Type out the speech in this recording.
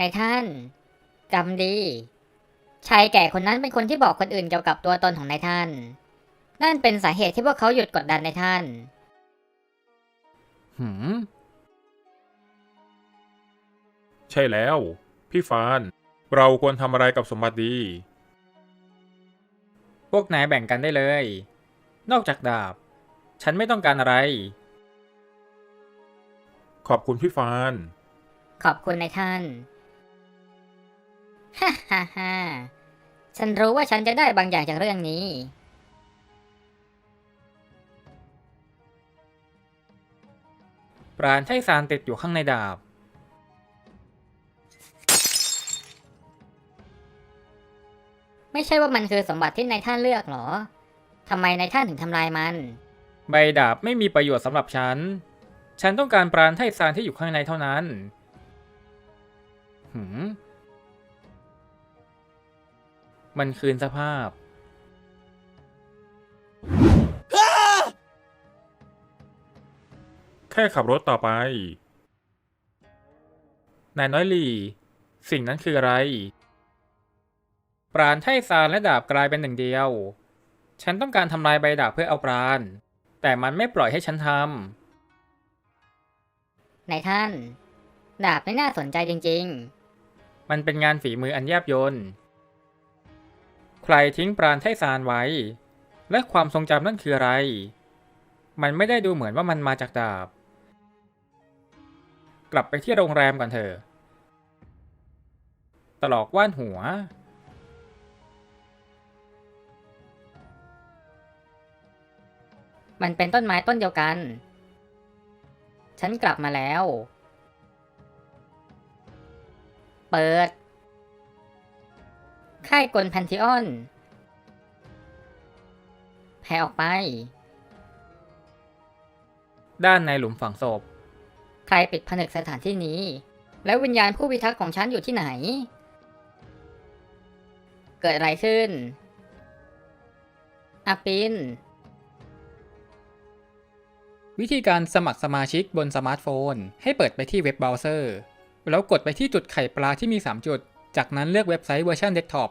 นายท่านกรรมดี ชายแก่คนนั้นเป็นคนที่บอกคนอื่นเกี่ยวกับตัวตนของนายท่าน นั่นเป็นสาเหตุที่พวกเขาหยุดกดดันนายท่าน หืม ใช่แล้ว พี่ฟาน เราควรทำอะไรกับสมบัติดี พวกนายแบ่งกันได้เลย นอกจากดาบ ฉันไม่ต้องการอะไร ขอบคุณพี่ฟาน ขอบคุณนายท่าน ฮ่าฮ่าฮ่าฉันรู้ว่าฉันจะได้บางอย่างจากเรื่องนี้ ปราณไทซานติดอยู่ข้างในดาบ ไม่ใช่ว่ามันคือสมบัติที่นายท่านเลือกหรอ ทำไมนายท่านถึงทำลายมัน ใบดาบไม่มีประโยชน์สำหรับฉัน ฉันต้องการปราณไทซานที่อยู่ข้างในเท่านั้น หืม มันคืนสภาพ แค่ขับรถต่อไป นายน้อยหลีสิ่งนั้นคืออะไร ปราณไทซานและดาบกลายเป็นหนึ่งเดียว ฉันต้องการทำลายใบดาบเพื่อเอาปราณ แต่มันไม่ปล่อยให้ฉันทนายท่าน ดาบไม่น่าสนใจจริงำมันเป็นงานฝีมืออันแยบยล ใครทิ้งปราณไทซานไว้ และความทรงจำนั่นคืออะไร มันไม่ได้ดูเหมือนว่ามันมาจากดาบ กลับไปที่โรงแรมก่อนเถอะตลอกว่านหัว มันเป็นต้นไม้ต้นเดียวกัน ฉันกลับมาแล้ว เปิด ค่ายกลแพนทิออน แผ่ออกไป ด้านในหลุมฝังศพ ใครปิดผนึกสถานที่นี้ แล้ววิญญาณผู้พิทักษ์ของฉันอยู่ที่ไหน เกิดอะไรขึ้นอาปิน วิธีการสมัครสมาชิกบนสมาร์ทโฟน ให้เปิดไปที่เว็บเบราว์เซอร์ แล้วกดไปที่จุดไข่ปลาที่มี 3 จุด จากนั้นเลือกเว็บไซต์เวอร์ชันเดสก์ท็อป